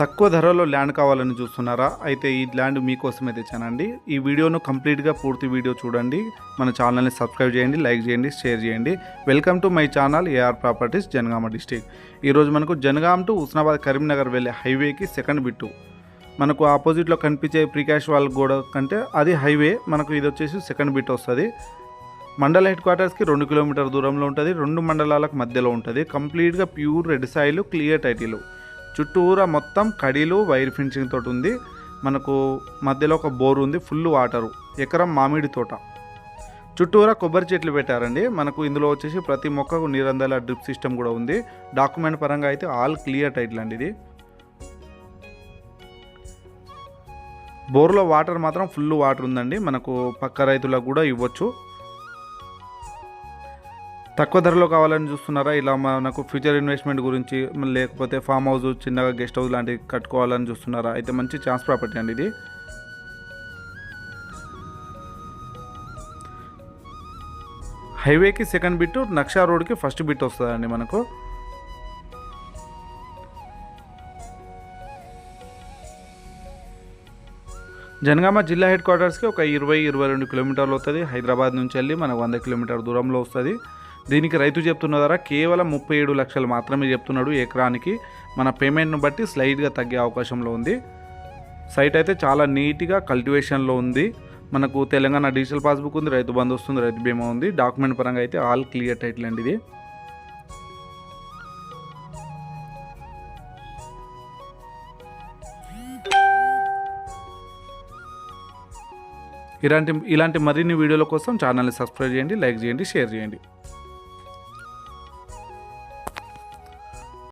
తక్కువ ధరలో ల్యాండ్ కావాలని చూస్తున్నారా? అయితే ఈ ల్యాండ్ మీకోసమే తెచ్చానండి. ఈ వీడియోను కంప్లీట్గా పూర్తి వీడియో చూడండి. మన ఛానల్ని సబ్స్క్రైబ్ చేయండి లైక్ చేయండి షేర్ చేయండి. Welcome to my channel AR properties Jangaon district ఈరోజు మనకు జనగాం టు ఉస్నాబాద్ కరీంనగర్ వెళ్ళే హైవేకి సెకండ్ బిట్టు. మనకు ఆపోజిట్లో కనిపించే ప్రీకాష్ వాళ్ళ గోడ కంటే అది హైవే. మనకు ఇది వచ్చేసి సెకండ్ బిట్ వస్తుంది. మండల హెడ్ క్వార్టర్స్కి రెండు కిలోమీటర్ దూరంలో ఉంటుంది. రెండు మండలాలకు మధ్యలో ఉంటుంది. కంప్లీట్గా pure red soil clear title. చుట్టూరా మొత్తం కడీలు వైర్ ఫెన్సింగ్ తోటి ఉంది. మనకు మధ్యలో ఒక బోర్ ఉంది ఫుల్ వాటరు ఎకరం మామిడి తోట. చుట్టూరా కొబ్బరి చెట్లు పెట్టారండి. మనకు ఇందులో వచ్చేసి ప్రతి మొక్కకు నీరందాల డ్రిప్ సిస్టమ్ కూడా ఉంది. డాక్యుమెంట్ పరంగా అయితే ఆల్ క్లియర్ టైటిల్ అండి ఇది. బోర్లో వాటర్ మాత్రం ఫుల్ వాటర్ ఉందండి. మనకు పక్క రైతులకు కూడా ఇవ్వచ్చు. తక్కువ ధరలో కావాలని చూస్తున్నారా? ఇలా మనకు ఫ్యూచర్ ఇన్వెస్ట్మెంట్ గురించి లేకపోతే ఫామ్ హౌస్ చిన్నగా గెస్ట్ హౌస్ లాంటివి కట్టుకోవాలని చూస్తున్నారా? అయితే మంచి ఛాన్స్ ప్రాపర్టీ అండి ఇది. హైవేకి సెకండ్ బిట్ నక్షా రోడ్కి ఫస్ట్ బిట్ వస్తుందండి మనకు. జనగామ జిల్లా హెడ్ క్వార్టర్స్కి ఒక ఇరవై ఇరవై రెండు కిలోమీటర్లు వస్తుంది. హైదరాబాద్ నుంచి వెళ్ళి మనకు వంద కిలోమీటర్ దూరంలో వస్తుంది. దీనికి రైతు చెప్తున్న ధర కేవలం ముప్పై ఏడు లక్షలు మాత్రమే చెప్తున్నాడు ఎకరానికి. మన పేమెంట్ను బట్టి స్లైడ్గా తగ్గే అవకాశంలో ఉంది. సైట్ అయితే చాలా నీట్గా కల్టివేషన్లో ఉంది. మనకు తెలంగాణ డిజిటల్ పాస్బుక్ ఉంది రైతు బంధు వస్తుంది రైతు బీమా ఉంది. డాక్యుమెంట్ పరంగా అయితే ఆల్ క్లియర్ టైటిల్ అండి ఇది. ఇలాంటి ఇలాంటి మరిన్ని వీడియోల కోసం ఛానల్ని సబ్స్క్రైబ్ చేయండి లైక్ చేయండి షేర్ చేయండి.